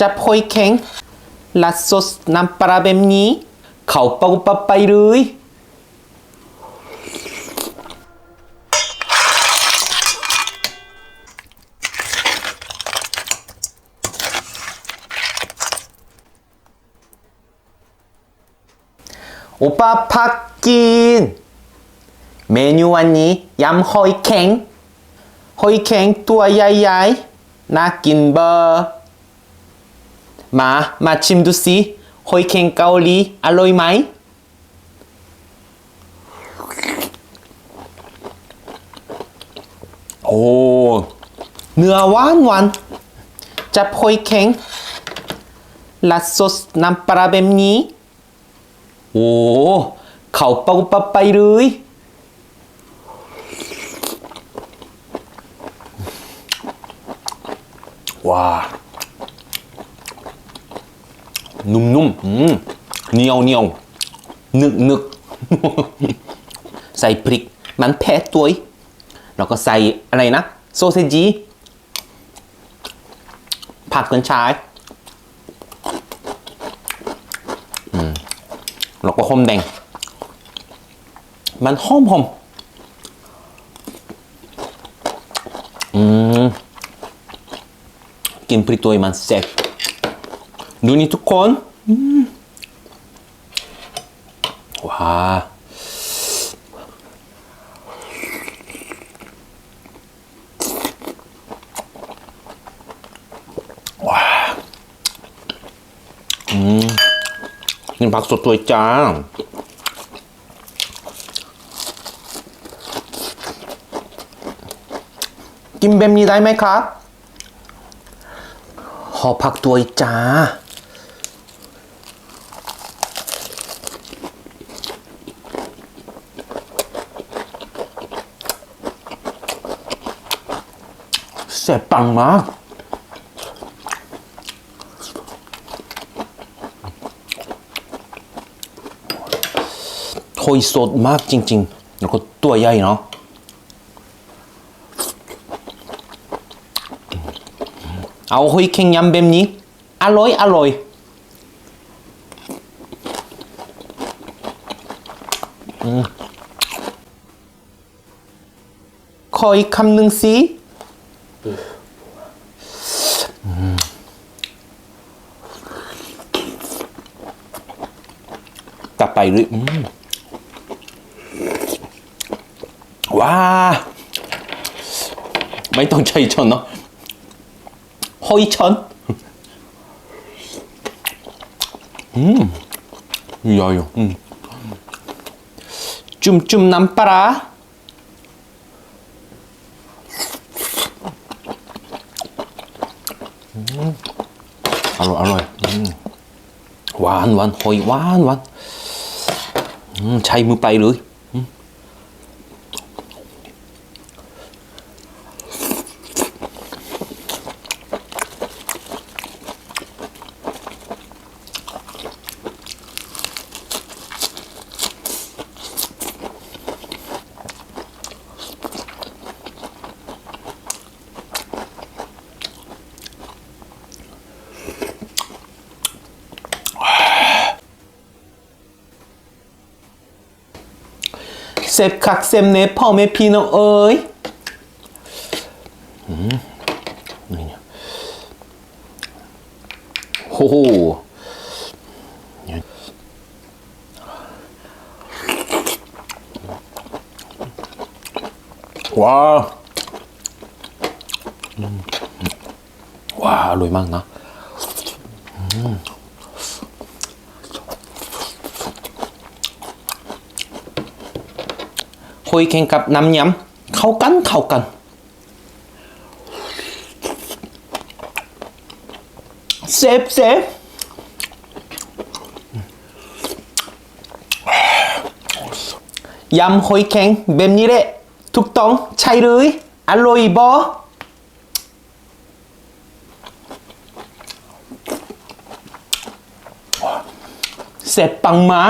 จับหอยแข็งลัดซอสน้ำปลาแบบนี้ เข้าปาปับไปเลยโอป้าพักกิน เมนูวันนี้ยำหอยแข็งหอยแข็งตัวใหญ่ๆน่ากินเบอร์ มามาชิมดูสิหอยแข็งเกาหลีอร่อยไหมโอ้เนื้อหวานหวานจับหอยแข็งลัดซอสน้ำปลาแบบนี้ โอ้เข้าปากปับไปเลยว้า นุ่มๆเหนียวเหนียวนึกนึกใส่พริก มันแพ้ตัวอีกแล้วก็ใส่อะไรนะ โซเซจี ผักกัญชายแล้วก็หอมแดง มันหอมหอมอืมกินพริกตัวมันแซ่บ ดูนี่ทุกคนอืมว้าว้าอืมกินผักสดตัวจ้ากินแบ บนี้ได้ไหมครับตัวจ้าแซ่บปังมากโหยสดมากจริง ๆ แล้วก็ตัวใหญ่เนาะเอาหอยแข็งยำแบบนี้ อร่อย อร่อยอืมขออีกคำหนึ่งสิ กลับไปเลยอืมว้า ไม่ต้องใช้ช้อนเนาะหอยช้อนอืมใหญ่อะอืมจุ่มจุ่มน้ำปลาอืมอร่อยอร่อยอืมหวานหวานหอยหวานหวานอืม ใช้มือไปเลย อืมเซฟคักเซมเนพ่อแม่พี่น้องเอ้ยอืมนี่เนี่ย โอ้โหเนี่ยว้าวอืมว้าวอร่อยแข่งกับน้ำยำเข้ากันเข้ากัน เซฟเซฟยำหอยแข็งแบบนี้แหละถูกต้องใช่เลยอร่อยบอเสร็จปังมา